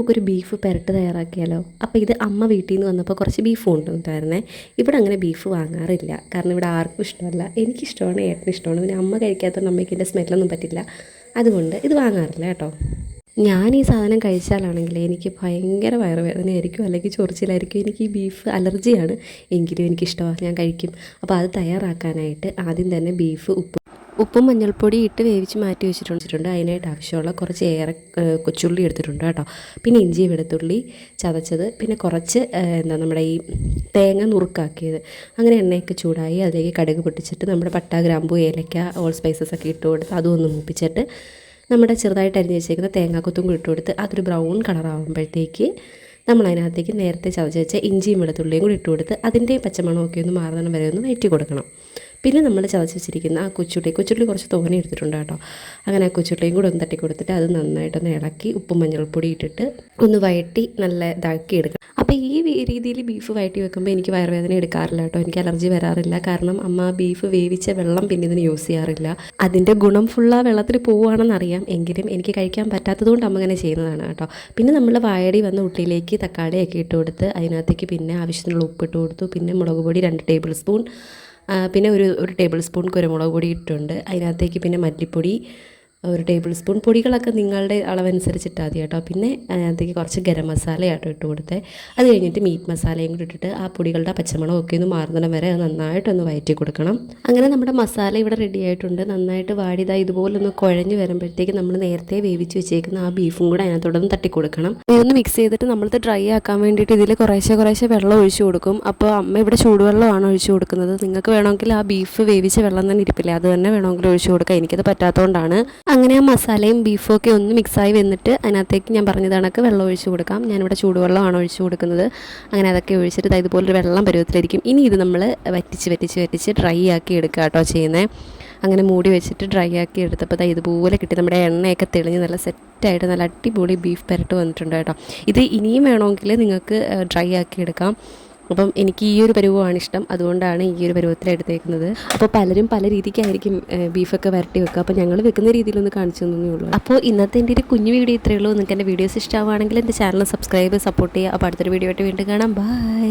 നമുക്കൊരു ബീഫ് പെരട്ട് തയ്യാറാക്കിയാലോ? അപ്പോൾ ഇത് അമ്മ വീട്ടിൽ നിന്ന് വന്നപ്പോൾ കുറച്ച് ബീഫ് കൊണ്ടുവന്നിട്ടായിരുന്നേ. ഇവിടെ അങ്ങനെ ബീഫ് വാങ്ങാറില്ല. കാരണം ഇവിടെ ആർക്കും ഇഷ്ടമല്ല. എനിക്കിഷ്ടമാണ് ഏട്ടന് ഇഷ്ടമാണ്. പിന്നെ അമ്മ കഴിക്കാത്തതുകൊണ്ട് അമ്മയ്ക്ക് എന്റെ സ്മെല്ലൊന്നും പറ്റില്ല. അതുകൊണ്ട് ഇത് വാങ്ങാറില്ല കേട്ടോ. ഞാൻ ഈ സാധനം കഴിച്ചാലാണെങ്കിൽ എനിക്ക് ഭയങ്കര വയറുവേദനയായിരിക്കും അല്ലെങ്കിൽ ചൊറിച്ചിലായിരിക്കും. എനിക്ക് ഈ ബീഫ് അലർജിയാണ് എങ്കിലും എനിക്കിഷ്ടമാണ് ഞാൻ കഴിക്കും. അപ്പോൾ അത് തയ്യാറാക്കാനായിട്ട് ആദ്യം തന്നെ ബീഫ് ഉപ്പ് ഉപ്പും മഞ്ഞൾപ്പൊടി ഇട്ട് വേവിച്ച് മാറ്റി വെച്ചിട്ടുണ്ട്. അതിനായിട്ട് ആവശ്യമുള്ള കുറച്ച് ഏറെ കൊച്ചുള്ളി എടുത്തിട്ടുണ്ട് കേട്ടോ. പിന്നെ ഇഞ്ചി വെളുത്തുള്ളി ചതച്ചത്. പിന്നെ കുറച്ച് എന്താ നമ്മുടെ ഈ തേങ്ങ നുറുക്കാക്കിയത്. അങ്ങനെ എണ്ണയൊക്കെ ചൂടായി അതിലേക്ക് കടുക് പൊട്ടിച്ചിട്ട് നമ്മുടെ പട്ട ഗ്രാമ്പു ഏലക്ക ഓൾ സ്പൈസസ് ഒക്കെ ഇട്ട് കൊടുത്ത് അതും ഒന്ന് മൂപ്പിച്ചിട്ട് നമ്മുടെ ചെറുതായിട്ട് അരിഞ്ഞ് വെച്ചേക്കുന്ന തേങ്ങാക്കൊത്തും കൂടി ഇട്ട് കൊടുത്ത് അതൊരു ബ്രൗൺ കളറാകുമ്പോഴത്തേക്ക് നമ്മൾ അതിനകത്തേക്ക് നേരത്തെ ചതച്ച് വെച്ച ഇഞ്ചിയും വെളുത്തുള്ളിയും കൂടി ഇട്ട് കൊടുത്ത് അതിന്റെയും പച്ചമണമൊക്കെ ഒന്ന് മാറുന്നതിന് വരെ ഒന്ന് വയറ്റി കൊടുക്കണം. പിന്നെ നമ്മൾ ചതച്ച് വെച്ചിരിക്കുന്ന ആ കൊച്ചുള്ളി കൊച്ചുള്ളി കുറച്ച് തോനെ എടുത്തിട്ടുണ്ട് കേട്ടോ. അങ്ങനെ ആ കൊച്ചുള്ളിയും കൂടെ ഒന്ന് തട്ടി കൊടുത്തിട്ട് അത് നന്നായിട്ടൊന്ന് ഇളക്കി ഉപ്പും മഞ്ഞൾപ്പൊടി ഇട്ടിട്ട് ഒന്ന് വയറ്റി നല്ല ഇതാക്കി എടുക്കണം. അപ്പോൾ ഈ രീതിയിൽ ബീഫ് വയറ്റി വെക്കുമ്പോൾ എനിക്ക് വയറുവേദന എടുക്കാറില്ല കേട്ടോ. എനിക്ക് അലർജി വരാറില്ല. കാരണം അമ്മ ബീഫ് വേവിച്ച വെള്ളം പിന്നെ ഇതിന് യൂസ് ചെയ്യാറില്ല. അതിന്റെ ഗുണം ഫുള്ള് ആ വെള്ളത്തിൽ പോവുകയാണെന്ന് അറിയാം എങ്കിലും എനിക്ക് കഴിക്കാൻ പറ്റാത്തതുകൊണ്ട് അമ്മ അങ്ങനെ ചെയ്യുന്നതാണ് കേട്ടോ. പിന്നെ നമ്മൾ വായടി വന്ന ഉള്ളിലേക്ക് തക്കാളിയൊക്കെ ഇട്ട് കൊടുത്ത് അതിനകത്തേക്ക് പിന്നെ ആവശ്യത്തിനുള്ള ഉപ്പിട്ട് കൊടുത്തു. പിന്നെ മുളക് പൊടി രണ്ട് ടേബിൾ സ്പൂൺ. പിന്നെ ഒരു ഒരു ടേബിൾ സ്പൂൺ കുരുമുളക് പൊടി ഇട്ടുണ്ട് അതിനകത്തേക്ക് പിന്നെ മല്ലിപ്പൊടി ഒരു ടേബിൾ സ്പൂൺ പൊടികളൊക്കെ നിങ്ങളുടെ അളവനുസരിച്ചിട്ടാൽ മതി കേട്ടോ. പിന്നെ അതിനകത്തേക്ക് കുറച്ച് ഗരം മസാല ആട്ടോ ഇട്ട് കൊടുത്തത് അത് കഴിഞ്ഞിട്ട് മീറ്റ് മസാലയും കൂടി ഇട്ടിട്ട് ആ പൊടികളുടെ പച്ചമുളകൊക്കെ ഒന്ന് മാറുന്നിടം വരെ നന്നായിട്ടൊന്ന് വയറ്റി കൊടുക്കണം. അങ്ങനെ നമ്മുടെ മസാല ഇവിടെ റെഡി ആയിട്ടുണ്ട്. നന്നായിട്ട് വാടിയതാ ഇതുപോലെ ഒന്ന് കുഴഞ്ഞ് വരുമ്പോഴത്തേക്ക് നമ്മൾ നേരത്തെ വേവിച്ച് വെച്ചേക്കുന്ന ആ ബീഫും കൂടെ അതിനകത്തോടൊന്ന് തട്ടി കൊടുക്കണം. ഇതൊന്ന് മിക്സ് ചെയ്തിട്ട് നമ്മളിത് ഡ്രൈ ആക്കാൻ വേണ്ടിയിട്ട് ഇതിൽ കുറേശ്ശെ കുറേശ്ശെ വെള്ളം ഒഴിച്ചു കൊടുക്കും. അപ്പോൾ അമ്മ ഇവിടെ ചൂടുവെള്ളമാണ് ഒഴിച്ചു കൊടുക്കുന്നത്. നിങ്ങൾക്ക് വേണമെങ്കിൽ ആ ബീഫ് വേവിച്ച വെള്ളം തന്നെ ഇരിപ്പില്ലേ? അത് തന്നെ വേണമെങ്കിൽ ഒഴിച്ചു കൊടുക്കാം. എനിക്കത് പറ്റാത്തതുകൊണ്ടാണ്. അങ്ങനെ ആ മസാലയും ബീഫും ഒക്കെ ഒന്ന് മിക്സായി വന്നിട്ട് അതിനകത്തേക്ക് ഞാൻ പറഞ്ഞത് കണക്ക് വെള്ളം ഒഴിച്ചു കൊടുക്കാം. ഞാനിവിടെ ചൂടുവെള്ളമാണ് ഒഴിച്ച് കൊടുക്കുന്നത്. അങ്ങനെ അതൊക്കെ ഒഴിച്ചിട്ട് ദാ ഇതുപോലൊരു വെള്ളം പരുവത്തിലായിരിക്കും ഇനി ഇത് നമ്മൾ വറ്റിച്ച് വറ്റിച്ച് വറ്റിച്ച് ഡ്രൈ ആക്കി എടുക്കുക കേട്ടോ ചെയ്യുന്നത് അങ്ങനെ മൂടി വെച്ചിട്ട് ഡ്രൈ ആക്കി എടുത്തപ്പോൾ ദാ ഇതുപോലെ കിട്ടി. നമ്മുടെ എണ്ണയൊക്കെ തെളിഞ്ഞ് നല്ല സെറ്റായിട്ട് നല്ല അടിപൊളി ബീഫ് പെരട്ട് വന്നിട്ടുണ്ട് കേട്ടോ. ഇത് ഇനിയും വേണമെങ്കിൽ നിങ്ങൾക്ക് ഡ്രൈ ആക്കി എടുക്കാം. അപ്പം എനിക്ക് ഈ ഒരു പരുവമാണ് ഇഷ്ടം. അതുകൊണ്ടാണ് ഈ ഒരു പരുവത്തിൽ എടുത്തേക്കുന്നത്. അപ്പോൾ പലരും പല രീതിക്കായിരിക്കും ബീഫൊക്കെ വരട്ടി വെക്കുക. അപ്പോൾ ഞങ്ങൾ വെക്കുന്ന രീതിയിലൊന്ന് കാണിച്ചു തന്നേ ഉള്ളൂ. അപ്പോൾ ഇന്നത്തെ എന്റെ ഒരു കുഞ്ഞു വീഡിയോ ഇത്രയേ ഉള്ളൂ. നിങ്ങൾക്ക് എന്റെ വീഡിയോസ് ഇഷ്ടമാണെങ്കിൽ എന്റെ ചാനൽ സബ്സ്ക്രൈബ് സപ്പോർട്ട് ചെയ്യുക. അപ്പോൾ അടുത്തൊരു വീഡിയോ ആയിട്ട് വീണ്ടും കാണാം. ബൈ.